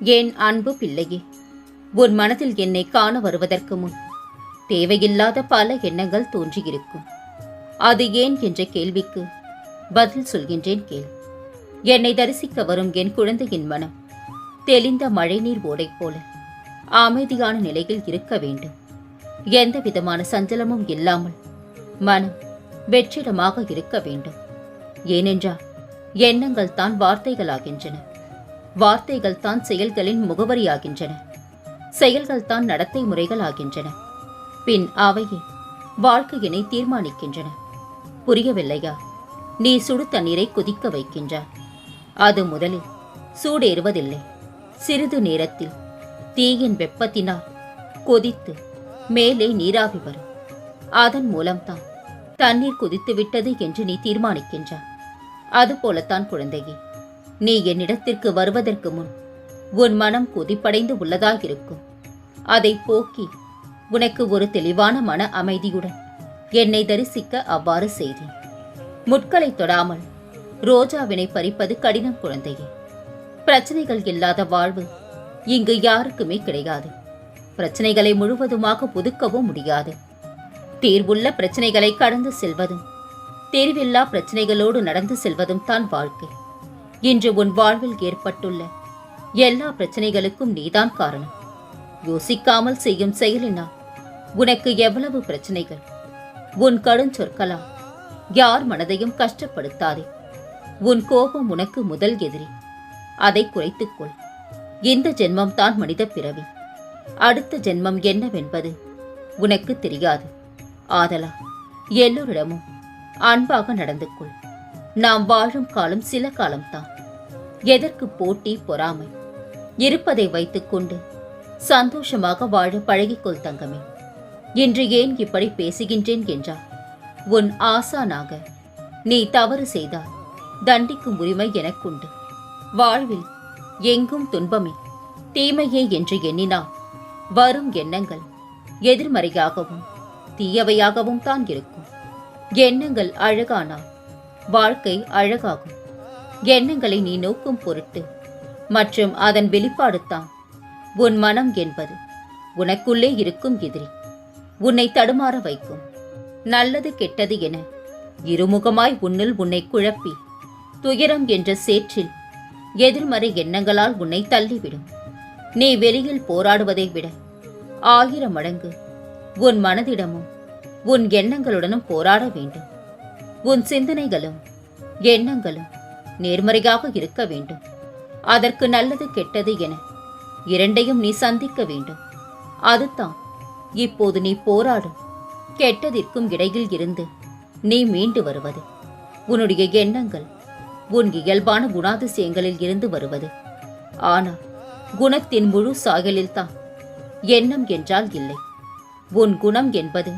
என் அன்பு பிள்ளையே? உன் மனதில் என்னை காண வருவதற்கு முன் தேவையில்லாத பல எண்ணங்கள் தோன்றியிருக்கும். அது ஏன் என்ற கேள்விக்கு பதில் சொல்கின்றேன் கேள். என்னை தரிசிக்க வரும் என் குழந்தையின் மனம் தெளிந்த மழைநீர் ஓடை போல அமைதியான நிலையில் இருக்க வேண்டும். எந்த விதமான சஞ்சலமும் இல்லாமல் மனம் வெற்றிடமாக இருக்க வேண்டும். ஏனென்றால் எண்ணங்கள் தான் வார்த்தைகளாகின்றன. வார்த்தைகள் தான் செயல்களின் முகவரியாகின்றன. செயல்கள் தான் நடத்தை முறைகளாகின்றன. பின் அவையே வாழ்க்கையினை தீர்மானிக்கின்றன. புரியவில்லையா? நீ சுடு தண்ணீரை கொதிக்க வைக்கின்றாய். அது முதலில் சூடேறுவதில்லை. சிறிது நேரத்தில் தீயின் வெப்பத்தினால் கொதித்து மேலே நீராவி வரும். அதன் மூலம்தான் தண்ணீர் கொதித்து விட்டது என்று நீ தீர்மானிக்கின்றாய். அதுபோலத்தான் குழந்தையே நீ என்னிடத்திற்கு வருவதற்கு முன் உன் மனம் கொதிப்படைந்து உள்ளதாயிருக்கும். அதை போக்கி உனக்கு ஒரு தெளிவான மன அமைதியுடன் என்னை தரிசிக்க அவ்வாறு செய்தேன். முட்களை தொடாமல் ரோஜாவினை பறிப்பது கடினம் குழந்தையே. பிரச்சனைகள் இல்லாத வாழ்வு இங்கு யாருக்குமே கிடையாது. பிரச்சனைகளை முழுவதுமாக புதுக்கவும் முடியாது. தீர்வுள்ள பிரச்சனைகளை கடந்து செல்வதும் தேர்வில்லா பிரச்சனைகளோடு நடந்து செல்வதும் தான் வாழ்க்கை. இன்று உன் வாழ்வில் ஏற்பட்டுள்ள எல்லா பிரச்சனைகளுக்கும் நீதான் காரணம். யோசிக்காமல் செய்யும் செயலினால் உனக்கு எவ்வளவு பிரச்சனைகள்? உன் கடுஞ்சொற்களா யார் மனதையும் கஷ்டப்படுத்தாதே. உன் கோபம் உனக்கு முதல் எதிரி. அதை குறைத்துக்கொள் இந்த ஜென்மம் தான் மனித பிறவி. அடுத்த ஜென்மம் என்னவென்பது உனக்கு தெரியாது. ஆதலா எல்லோரிடமும் அன்பாக நடந்து கொள். நாம் வாழும் காலம் சில காலம்தான். எதற்கு போட்டி பொறாமை? இருப்பதை வைத்துக்கொண்டு சந்தோஷமாக வாழ பழகிக்கொள் தங்கமே. இன்று ஏன் இப்படி பேசுகின்றேன் என்றால் உன் ஆசானாக நீ தவறு செய்தால் தண்டிக்கும் உரிமை எனக்குண்டு. வாழ்வில் எங்கும் துன்பமே. தீமையே என்று எண்ணினால் வரும் எண்ணங்கள் எதிர்மறையாகவும் தீயவையாகவும் தான் இருக்கும். எண்ணங்கள் அழகானால் வாழ்க்கை அழகாகும். எண்ணங்களை நீ நோக்கும் பொருட்டு. மற்றும் அதன் வெளிப்பாடு தான் உன் மனம் என்பது உனக்குள்ளே இருக்கும் எதிரி. உன்னை தடுமாற வைக்கும். நல்லது கெட்டது என இருமுகமாய் உன்னில் உன்னை குழப்பி துயரம் என்ற சேற்றில் எதிர்மறை எண்ணங்களால் உன்னை தள்ளிவிடும். நீ வெளியில் போராடுவதை விட ஆயிரம் மடங்கு உன் மனதிடமும் உன் எண்ணங்களுடனும் போராட வேண்டும். உன் சிந்தனைகளும் எண்ணங்களும் நேர்மறையாக இருக்க வேண்டும். அதற்கு நல்லது கெட்டது என இரண்டையும் நீ சந்திக்க வேண்டும். அதுதான். இப்போது நீ போராடும். கெட்டதிற்கும் இடையில் இருந்து நீ மீண்டு வருவது. உன்னுடைய எண்ணங்கள் உன் இயல்பான குணாதிசயங்களில் இருந்து வருவது. ஆனால் குணத்தின் முழு சாயலில்தான் எண்ணம் என்றால் இல்லை. உன் குணம் என்பது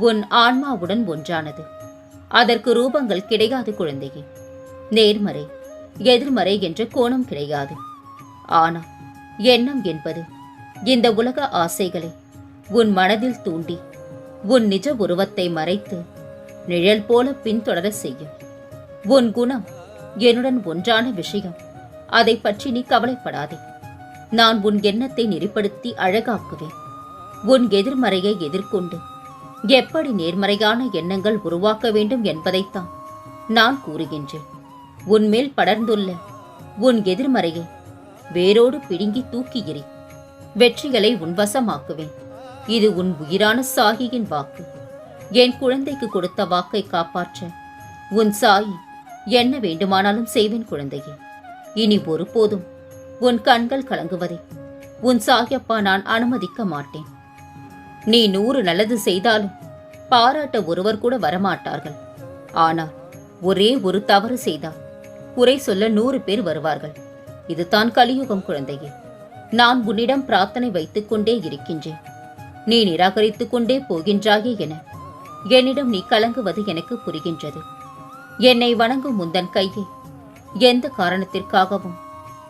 உன் ஆன்மாவுடன் ஒன்றானது. அதற்கு ரூபங்கள் கிடையாது குழந்தையே. நேர்மறை எதிர்மறை என்ற கோணம் கிடையாது. ஆனால் எண்ணம் என்பது இந்த உலக ஆசைகளை உன் மனதில் தூண்டி உன் நிஜ உருவத்தை மறைத்து நிழல் போல பின்தொடர செய்யும். உன் குணம் என்னுடன் ஒன்றான விஷயம் அதை பற்றி நீ கவலைப்படாதே. நான் உன் எண்ணத்தை நெறிப்படுத்தி அழகாக்குவேன். உன் எதிர்மறையை எதிர்கொண்டு எப்படி நேர்மறையான எண்ணங்கள் உருவாக்க வேண்டும் என்பதைத்தான் நான் கூறுகின்றேன். உன்மேல் படர்ந்துள்ள உன் எதிர்மறையை வேரோடு பிடுங்கி தூக்கி எறி வெற்றிகளை உன்வசமாக்குவேன் இது உன் உயிரான சாகியின் வாக்கு. என் குழந்தைக்கு கொடுத்த வாக்கை காப்பாற்ற உன் சாயி என்ன வேண்டுமானாலும் செய்வேன் குழந்தையே. இனி ஒருபோதும் உன் கண்கள் கலங்குவதை உன் சாகியப்பா நான் அனுமதிக்க மாட்டேன். நீ நூறு நல்லது செய்தாலும் பாராட்ட ஒருவர் கூட வரமாட்டார்கள். ஆனால் ஒரே ஒரு தவறு செய்தால் குறை சொல்ல நூறு பேர் வருவார்கள். இதுதான் கலியுகம் குழந்தையே. நான் உன்னிடம் பிரார்த்தனை வைத்துக் கொண்டே இருக்கின்றேன். நீ நிராகரித்துக் கொண்டே போகின்றாயே என. என்னிடம் நீ கலங்குவது எனக்கு புரிகின்றது. என்னை வணங்கும் முந்தன் கையை. எந்த காரணத்திற்காகவும்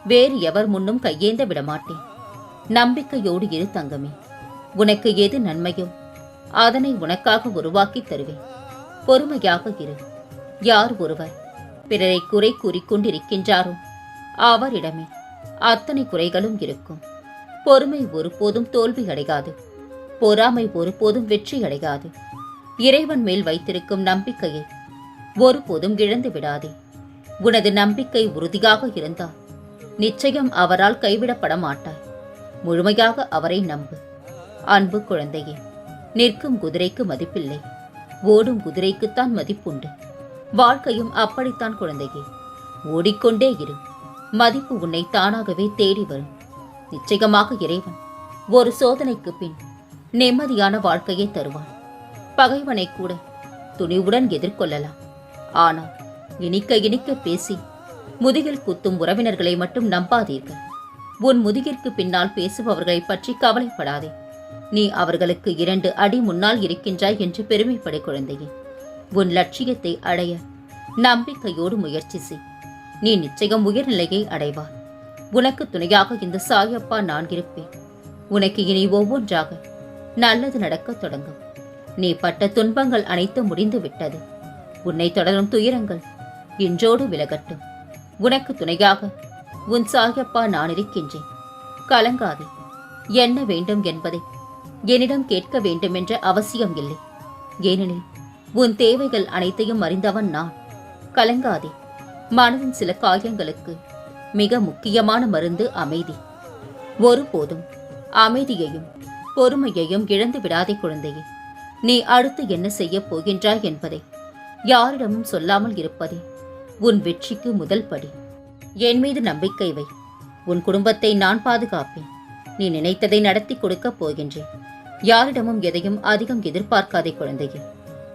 வேறு எவர் முன்னும் கையேந்த விடமாட்டேன். நம்பிக்கையோடு இரு தங்கமே. உனக்கு எது நன்மையோ அதனை உனக்காக உருவாக்கி தருவேன். பொறுமையாக இரு. யார் ஒருவர் பிறரை குறை கூறிக் கொண்டிருக்கின்றாரோ அவரிடமே அத்தனை குறைகளும் இருக்கும். பொறுமை ஒருபோதும் தோல்வி அடையாது. பொறாமை ஒருபோதும் வெற்றி அடையாது. இறைவன் மேல் வைத்திருக்கும் நம்பிக்கையை ஒருபோதும் இழந்து விடாதே. உனது நம்பிக்கை உறுதியாக இருந்தால் நிச்சயம் அவரால் கைவிடப்பட மாட்டாய். முழுமையாக அவரை நம்பு. அன்பு குழந்தையே நிற்கும் குதிரைக்கு மதிப்பில்லை. ஓடும் குதிரைக்குத்தான் மதிப்புண்டு. வாழ்க்கையும் அப்படித்தான் குழந்தையே. ஓடிக்கொண்டே இரு. மதிப்பு உன்னை தானாகவே தேடி வரும். நிச்சயமாக இறைவன் ஒரு சோதனைக்கு பின் நிம்மதியான வாழ்க்கையை தருவான். பகைவனை கூட துணிவுடன் எதிர்கொள்ளலாம். ஆனால் இனிக்க இனிக்க பேசி முதுகில் குத்தும் உறவினர்களை மட்டும் நம்பாதீர்கள். உன் முதுகிற்கு பின்னால் பேசுபவர்களை பற்றி கவலைப்படாதே. நீ அவர்களுக்கு இரண்டு அடி முன்னால் இருக்கின்றாய் என்று பெருமைப்படை குழந்தையே. உன் லட்சியத்தை அடைய நம்பிக்கையோடு முயற்சி செய். நீ நிச்சயம் உயர்நிலையை அடைவார் உனக்கு துணையாக இந்த சாயப்பா நான் இருப்பேன். உனக்கு இனி ஒவ்வொன்றாக நல்லது நடக்கத் தொடங்கும். நீ பட்ட துன்பங்கள் அனைத்தும் முடிந்து விட்டது. உன்னை தொடரும் துயரங்கள் இன்றோடு விலகட்டும். உனக்கு துணையாக உன் சாயப்பா நான் இருக்கின்றேன். கலங்காதே. என்ன வேண்டும் என்பதை என்னிடம் கேட்க வேண்டுமென்ற அவசியம் இல்லை. ஏனெனில் உன் தேவைகள் அனைத்தையும் அறிந்தவன் நான். கலங்காதே. மனதின் சில காயங்களுக்கு மிக முக்கியமான மருந்து அமைதி. ஒருபோதும் அமைதியையும் பொறுமையையும் இழந்து விடாதே குழந்தையே. நீ அடுத்து என்ன செய்யப் போகின்றாய் என்பதை யாரிடமும் சொல்லாமல் இருப்பதே உன் வெற்றிக்கு முதல் படி. என் மீது நம்பிக்கை வை. உன் குடும்பத்தை நான் பாதுகாப்பேன். நீ நினைத்ததை நடத்தி கொடுக்கப் போகின்றேன். யாரிடமும் எதையும் அதிகம் எதிர்பார்க்காதே குழந்தையே.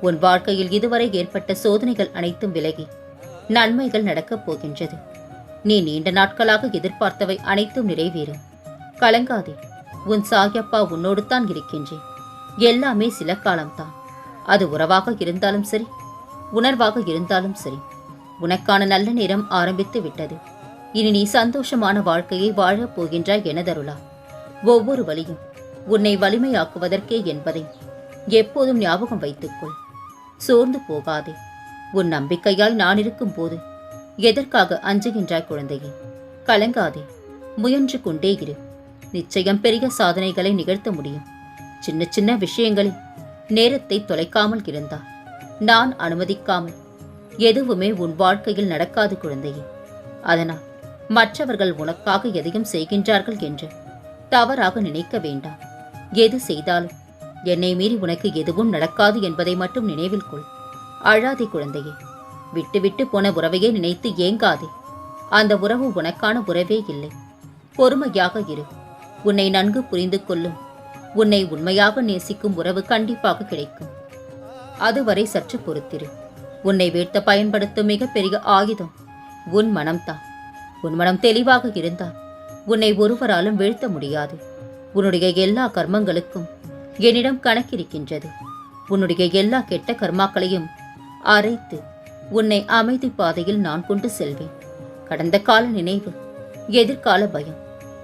உன் வாழ்க்கையில் இதுவரை ஏற்பட்ட சோதனைகள் அனைத்தும் விலகி நன்மைகள் நடக்கப் போகின்றது. நீ நீண்ட நாட்களாக எதிர்பார்த்தவை அனைத்தும் நிறைவேறும். கலங்காதே. உன் சாயப்பா உன்னோடு தான் இருக்கின்றேன். எல்லாமே சில காலம்தான். அது உறவாக இருந்தாலும் சரி உணர்வாக இருந்தாலும் சரி. உனக்கான நல்ல நேரம் ஆரம்பித்து விட்டது. இனி நீ சந்தோஷமான வாழ்க்கையை வாழப் போகின்றாய் எனதருளா. ஒவ்வொரு வழியும் உன்னை வலிமையாக்குவதற்கே என்பதை எப்போதும் ஞாபகம் வைத்துக்கொள். சோர்ந்து போகாதே. உன் நம்பிக்கையால் நான் இருக்கும் போது எதற்காக அஞ்சுகின்றாய் குழந்தையே? கலங்காதே. முயன்று கொண்டே இரு. நிச்சயம் பெரிய சாதனைகளை நிகழ்த்த முடியும். சின்ன சின்ன விஷயங்களில் நேரத்தை தொலைக்காமல் இருந்தால் நான் அனுமதிக்காமல் எதுவுமே உன் வாழ்க்கையில் நடக்காது குழந்தையே. அதனால் மற்றவர்கள் உனக்காக எதையும் செய்கின்றார்கள் என்று தவறாக நினைக்க வேண்டாம். எது செய்தாலும் என்னை மீறி உனக்கு எதுவும் நடக்காது என்பதை மட்டும் நினைவில் கொள். அழாதே குழந்தையே. விட்டு விட்டு போன உறவையே நினைத்து ஏங்காதே. அந்த உறவு உனக்கான உறவே இல்லை. பொறுமையாக இரு. உன்னை நன்கு புரிந்து கொள்ளும். உன்னை உண்மையாக நேசிக்கும் உறவு கண்டிப்பாக கிடைக்கும். அதுவரை சற்று பொறுத்திரு. உன்னை வீழ்த்த பயன்படுத்தும் மிகப்பெரிய ஆயுதம் உன் மனம்தான். உன் மனம் தெளிவாக இருந்தால் உன்னை ஒருவராலும் வீழ்த்த முடியாது. உன்னுடைய எல்லா கர்மங்களுக்கும் என்னிடம் கணக்கிருக்கின்றது. உன்னுடைய எல்லா கெட்ட கர்மாக்களையும் அரைத்து உன்னை அமைதி பாதையில் நான் கொண்டு செல்வேன். கடந்த கால நினைவு எதிர்கால பயம்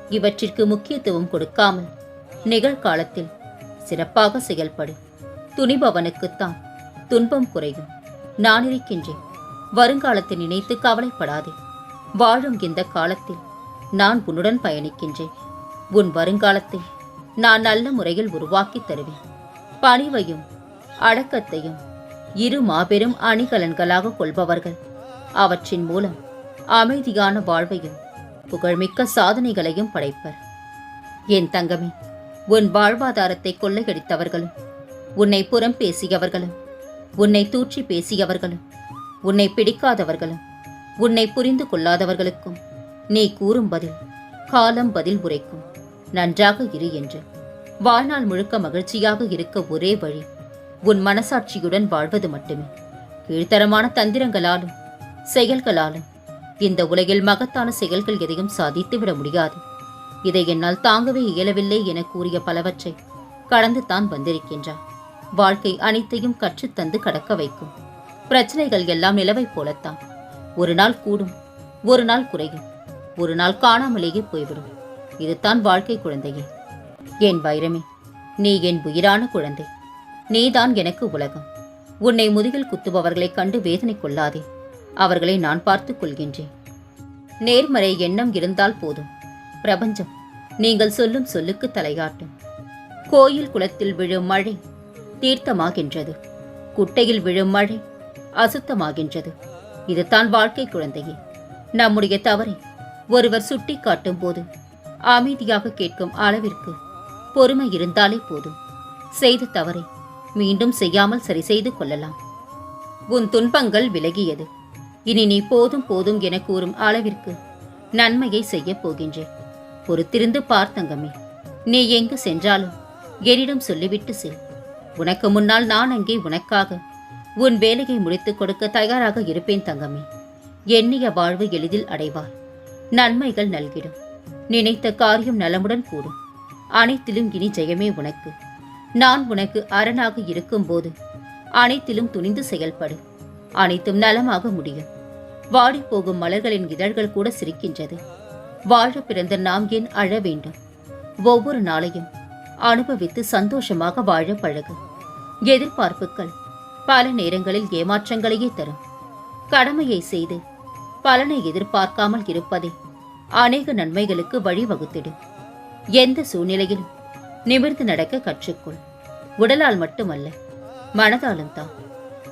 இவற்றிற்கு முக்கியத்துவம் கொடுக்காமல் நிகழ்காலத்தில் சிறப்பாக செயல்படு துணிபவனுக்குத்தான் துன்பம் குறையும். நான் இருக்கின்றேன். வருங்காலத்தை நினைத்து கவலைப்படாதே. வாழும் இந்த காலத்தில் நான் உன்னுடன் பயணிக்கின்றேன். உன் வருங்காலத்தை நான் நல்ல முறையில் உருவாக்கித் தருவேன். பணிவையும் அடக்கத்தையும் இரு மாபெரும் அணிகலன்களாக கொள்பவர்கள். அவற்றின் மூலம் அமைதியான வாழ்வையும் புகழ்மிக்க சாதனைகளையும் படைப்பர். என் தங்கமே உன் வாழ்வாதாரத்தை கொள்ளையடித்தவர்களும் உன்னை புறம் பேசியவர்களும் உன்னை தூற்றி பேசியவர்களும் உன்னை பிடிக்காதவர்களும் உன்னை புரிந்து கொள்ளாதவர்களுக்கும் நீ கூறும் பதில் காலம் பதில் உரைக்கும். நன்றாக இரு என்று. வாழ்நாள் முழுக்க மகிழ்ச்சியாக இருக்க ஒரே வழி உன் மனசாட்சியுடன் வாழ்வது மட்டுமே. கீழ்த்தரமான தந்திரங்களாலும் செயல்களாலும் இந்த உலகில் மகத்தான செயல்கள் எதையும் சாதித்து விட முடியாது. இதை என்னால் தாங்கவே இயலவில்லை என கூறிய பலவற்றை கடந்து தான் வந்திருக்கின்றார் வாழ்க்கை அனைத்தையும் கற்றுத்தந்து கடக்க வைக்கும். பிரச்சனைகள் எல்லாம் நிலவை போலத்தான். ஒரு நாள் கூடும் ஒரு நாள் குறையும். ஒரு நாள் காணாமலேயே போய்விடும். இதுதான் வாழ்க்கை குழந்தையே. என் வைரமே நீ என் உயிரான குழந்தை. நீதான் எனக்கு உலகம். உன்னை முதுகில் குத்துபவர்களைக் கண்டு வேதனை கொள்ளாதே. அவர்களை நான் பார்த்துக் கொள்கின்றேன். நேர்மறை எண்ணம் இருந்தால் போதும். பிரபஞ்சம் நீங்கள் சொல்லும் சொல்லுக்கு தலையாட்டும். கோயில் குளத்தில் விழும் மழை தீர்த்தமாகின்றது. குட்டையில் விழும் மழை அசுத்தமாகின்றது. இதுதான் வாழ்க்கை குழந்தையே. நம்முடைய தவறை ஒருவர் சுட்டி காட்டும் போது அமைதியாக கேட்கும் அளவிற்கு பொறுமை இருந்தாலே போதும். செய்த தவறை மீண்டும் செய்யாமல் சரி செய்து கொள்ளலாம். உன் துன்பங்கள் விலகியது. இனி நீ போதும் போதும் என கூறும் அளவிற்கு நன்மையை செய்யப் போகின்றேன். பொறுத்திருந்து பார்த்தங்கமே நீ எங்கு சென்றாலும் என்னிடம் சொல்லிவிட்டு செல். உனக்கு முன்னால் நான் அங்கே உனக்காக உன் வேலையை முடித்துக் கொடுக்க தயாராக இருப்பேன் தங்கமே. எண்ணிய வாழ்வு எளிதில் அடைவாய். நன்மைகள் நல்கிடும். நினைத்த காரியம் நலமுடன் கூடும் அனைத்திலும் இனி ஜெயமே உனக்கு. நான் உனக்கு அரணாக இருக்கும்போது அனைத்திலும் துணிந்து செயல்படு. அனைத்தும் நலமாக முடியும். வாடி போகும் மலர்களின் இதழ்கள் கூட சிரிக்கின்றது. வாழ பிறந்த நாம் ஏன் அழ வேண்டும்? ஒவ்வொரு நாளையும் அனுபவித்து சந்தோஷமாக வாழ பழகு. எதிர்பார்ப்புகள் பல நேரங்களில் ஏமாற்றங்களையே தரும். கடமையை செய்து பலனை எதிர்பார்க்காமல் இருப்பதே அநேக நன்மைகளுக்கு வழிவகுத்திடும் எந்த சூழ்நிலையிலும் நிமிர்ந்து நடக்க கற்றுக்கொள். உடலால் மட்டுமல்ல மனதாலும் தான்.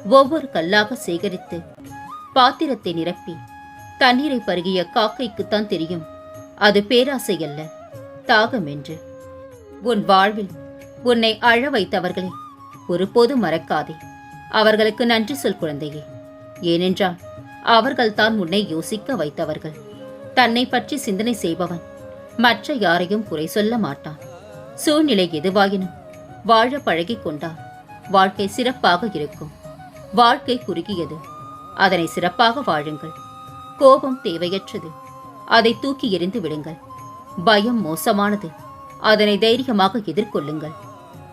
ஒவ்வொரு கல்லாக சேகரித்து பாத்திரத்தை நிரப்பி தண்ணீரை பருகிய காக்கைக்குத்தான் தெரியும் அது பேராசை அல்ல தாகம் என்று. உன் வாழ்வில் உன்னை அழ வைத்தவர்களை ஒருபோதும் மறக்காதே. அவர்களுக்கு நன்றி சொல் குழந்தையே. ஏனென்றால் அவர்கள்தான் உன்னை யோசிக்க வைத்தவர்கள். தன்னை பற்றி சிந்தனை செய்பவன். மற்ற யாரையும் குறை சொல்ல மாட்டான். சூழ்நிலை எதுவாயினும் வாழ பழகி கொண்டால் வாழ்க்கை சிறப்பாக இருக்கும். வாழ்க்கை குறுகியது. அதனை சிறப்பாக வாழுங்கள். கோபம் தேவையற்றது. அதை தூக்கி எறிந்து விடுங்கள். பயம் மோசமானது. அதனை தைரியமாக எதிர்கொள்ளுங்கள்.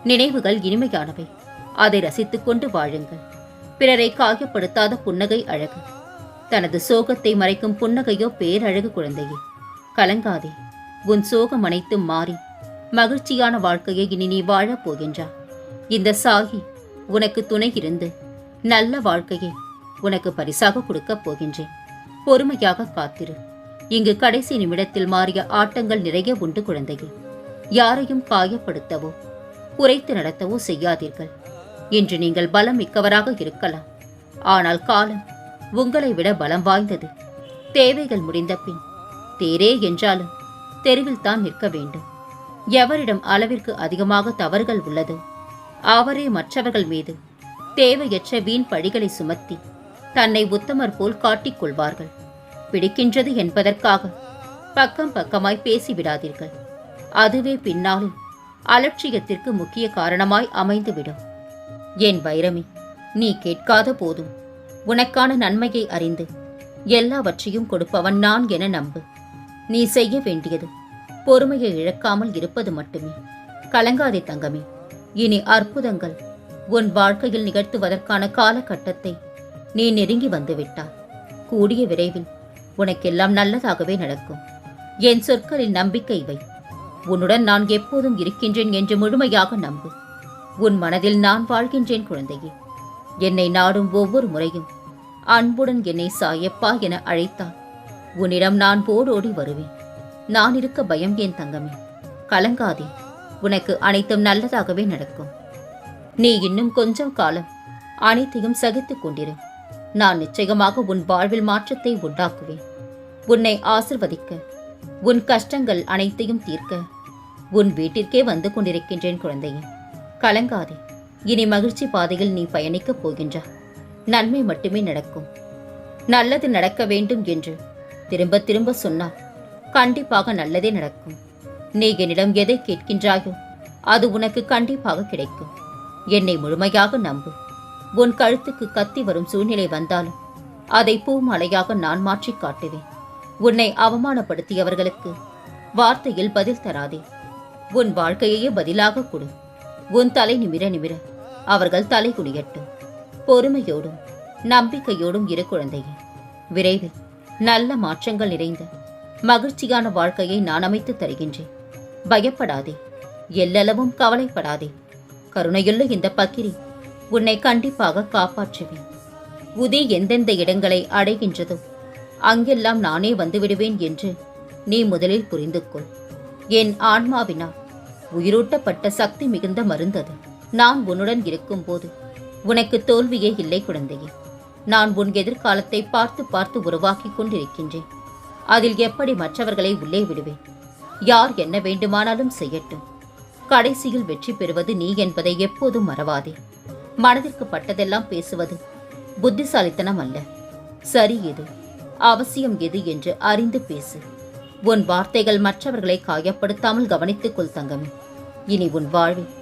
நினைவுகள் இனிமையானவை. அதை ரசித்துக்கொண்டு வாழுங்கள். பிறரை காயப்படுத்தாத புன்னகை அழகு. தனது சோகத்தை மறைக்கும் புன்னகையோ பேரழகு குழந்தையே. கலங்காதே. உன் சோகம் அனைத்து மாறி. மகிழ்ச்சியான வாழ்க்கையை இனி நீ வாழப் போகின்றா. இந்த சாகி உனக்கு துணை இருந்து நல்ல வாழ்க்கையை உனக்கு பரிசாக கொடுக்கப் போகின்றேன். பொறுமையாக காத்திரு. இங்கு கடைசி நிமிடத்தில் மாறிய ஆட்டங்கள் நிறைய உண்டு குழந்தையே. யாரையும் காயப்படுத்தவோ குறைத்து நடத்தவோ செய்யாதீர்கள். இன்று நீங்கள் பலம் மிக்கவராக இருக்கலாம். ஆனால் காலம் உங்களை விட பலம் வாய்ந்தது. தேவைகள் முடிந்த பின் தேரே என்றாலும் தெருவில் தான் நிற்க வேண்டும். எவரிடம் அளவிற்கு அதிகமாக தவறுகள் உள்ளதோ அவரே மற்றவர்கள் மீது தேவையற்ற வீண் பழிகளை சுமத்தி தன்னை உத்தமர் போல் காட்டிக் கொள்வார்கள். பிடிக்கின்றது என்பதற்காக பக்கம் பக்கமாய் பேசிவிடாதீர்கள். அதுவே பின்னாளில் அலட்சியத்திற்கு முக்கிய காரணமாய் அமைந்துவிடும். என் வைரமி நீ கேட்காத போதும். உனக்கான நன்மையை அறிந்து எல்லாவற்றையும் கொடுப்பவன் நான் என நம்பு. நீ செய்ய வேண்டியது பொறுமையை இழக்காமல் இருப்பது மட்டுமே. கலங்காதே தங்கமே. இனி அற்புதங்கள் உன் வாழ்க்கையில் நிகழ்த்துவதற்கான காலகட்டத்தை நீ நெருங்கி வந்துவிட்டாய். கூடிய விரைவில் உனக்கெல்லாம் நல்லதாகவே நடக்கும். என் சொற்களில் நம்பிக்கை வை. உன்னுடன் நான் எப்போதும் இருக்கின்றேன் என்று முழுமையாக நம்பு. உன் மனதில் நான் வாழ்கின்றேன் குழந்தையே. என்னை நாடும் ஒவ்வொரு முறையும். அன்புடன் என்னை சாயப்பா என அழைத்தாள். உன்னிடம் நான் போடோடி வருவேன். நான் இருக்க பயம் ஏன் தங்கமே. கலங்காதே. உனக்கு அனைத்தும் நல்லதாகவே நடக்கும். நீ இன்னும் கொஞ்சம் காலம் அனைத்தையும் சகித்துக் கொண்டிரு. நான் நிச்சயமாக உன் வாழ்வில் மாற்றத்தை உண்டாக்குவேன். உன்னை ஆசிர்வதிக்க உன் கஷ்டங்கள் அனைத்தையும் தீர்க்க உன் வீட்டிற்கே வந்து கொண்டிருக்கின்றேன் குழந்தையே. கலங்காதே. இனி மகிழ்ச்சி பாதையில் நீ பயணிக்கப் போகின்றாய் நன்மை மட்டுமே நடக்கும். நல்லது நடக்க வேண்டும் என்று திரும்ப திரும்ப சொன்னால் கண்டிப்பாக நல்லதே நடக்கும். நீ என்னிடம் எதை கேட்கின்றாயோ அது உனக்கு கண்டிப்பாக கிடைக்கும். என்னை முழுமையாக நம்பு. உன் கழுத்துக்கு கத்தி வரும் சூழ்நிலை வந்தாலும் அதை பூமலையாக நான் மாற்றிக் காட்டுவேன். உன்னை அவமானப்படுத்தியவர்களுக்கு வார்த்தையில் பதில் தராதே. உன் வாழ்க்கையையே பதிலாக கொடு. உன் தலை நிமிர நிமிர அவர்கள் தலைகுடியட்டும் பொறுமையோடும் நம்பிக்கையோடும் இரு குழந்தையே விரைவில் நல்ல மாற்றங்கள் நிறைந்த மகிழ்ச்சியான வாழ்க்கையை நான் அமைத்து தருகின்றேன். பயப்படாதே எல்லளவும் கவலைப்படாதே. கருணையுள்ள இந்த பக்கிரி உன்னை கண்டிப்பாக காப்பாற்றுவேன். உதி எந்தெந்த இடங்களை அடைகின்றதோ அங்கெல்லாம் நானே வந்துவிடுவேன் என்று நீ முதலில் புரிந்து கொள் என் ஆன்மாவினால் உயிரூட்டப்பட்ட சக்தி மிகுந்த மருந்தது. நான் உன்னுடன் இருக்கும்போது உனக்கு தோல்வியே இல்லை குழந்தையே. நான் உன் எதிர்காலத்தை பார்த்து பார்த்து உருவாக்கிக் கொண்டிருக்கின்றேன். அதில் எப்படி மற்றவர்களை உள்ளே விடுவேன்? யார் என்ன வேண்டுமானாலும் செய்யட்டும். கடைசியில் வெற்றி பெறுவது நீ என்பதை எப்போதும் மறவாதே. மனதிற்கு பட்டதெல்லாம் பேசுவது புத்திசாலித்தனம் அல்ல. சரி எது? அவசியம் எது என்று அறிந்து பேசு. உன் வார்த்தைகள் மற்றவர்களை காயப்படுத்தாமல் கவனித்துக் கொள் தங்கமே. இனி உன் வாழ்வில்